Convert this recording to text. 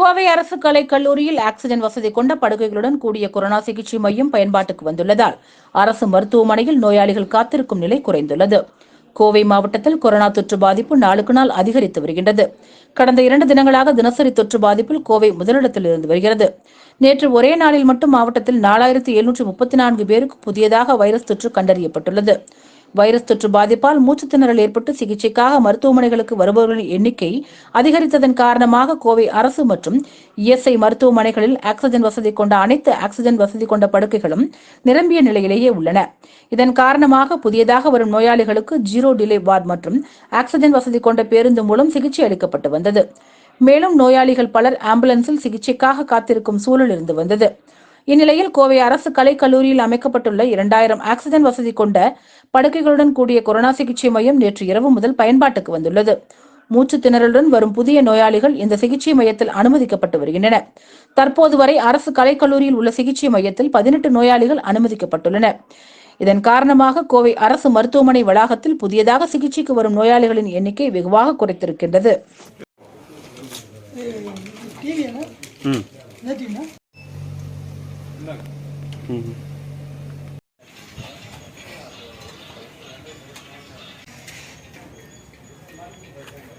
கோவை அரசு கலைக்கல்லூரியில் ஆக்சிஜன் வசதி கொண்ட படுக்கைகளுடன் கூடிய கொரோனா சிகிச்சை மையம் பயன்பாட்டுக்கு வந்துள்ளதால் அரசு மருத்துவமனையில் நோயாளிகள் காத்திருக்கும் நிலை குறைந்துள்ளது. கோவை மாவட்டத்தில் கொரோனா தொற்று பாதிப்பு நாளுக்கு நாள் அதிகரித்து வருகின்றது. கடந்த இரண்டு தினங்களாக தினசரி தொற்று பாதிப்பில் கோவை முதலிடத்தில் இருந்து வருகிறது. நேற்று ஒரே நாளில் மட்டும் மாவட்டத்தில் நாலாயிரத்தி எழுநூற்று முப்பத்தி நான்கு பேருக்கு புதியதாக வைரஸ் தொற்று கண்டறியப்பட்டுள்ளது. வைரஸ் தொற்று பாதிப்பால் மூச்சு திணறல் ஏற்பட்டு சிகிச்சைக்காக மருத்துவமனைகளுக்கு வருபவர்களின் எண்ணிக்கை அதிகரித்ததன் காரணமாக கோவை அரசு மற்றும் இஎஸ்ஐ மருத்துவமனைகளில் ஆக்சிஜன் வசதி கொண்ட அனைத்து ஆக்சிஜன் வசதி கொண்ட படுக்கைகளும் நிரம்பிய நிலையிலேயே உள்ளன. இதன் காரணமாக புதியதாக வரும் நோயாளிகளுக்கு ஜீரோ டிலே வார்டு மற்றும் ஆக்சிஜன் வசதி கொண்ட பேருந்து மூலம் சிகிச்சை அளிக்கப்பட்டு வந்தது. மேலும் நோயாளிகள் பலர் ஆம்புலன்ஸில் சிகிச்சைக்காக காத்திருக்கும் சூழல் இருந்து வந்தது. இந்நிலையில் கோவை அரசு கலைக்கல்லூரியில் அமைக்கப்பட்டுள்ள இரண்டாயிரம் ஆக்சிஜன் வசதி கொண்ட படுக்கைகளுடன் கூடிய கொரோனா சிகிச்சை மையம் நேற்று இரவு முதல் பயன்பாட்டுக்கு வந்துள்ளது. மூச்சு திணறலுடன் வரும் புதிய நோயாளிகள் இந்த சிகிச்சை மையத்தில் அனுமதிக்கப்பட்டு வருகின்றனர் தற்போது வரை அரசு கலைக்கல்லூரியில் உள்ள சிகிச்சை மையத்தில் பதினெட்டு நோயாளிகள் அனுமதிக்கப்பட்டுள்ளனர் இதன் காரணமாக கோவை அரசு மருத்துவமனை வளாகத்தில் புதியதாக சிகிச்சைக்கு வரும் நோயாளிகளின் எண்ணிக்கை வெகுவாக குறைத்திருக்கின்றது. হুম Thank.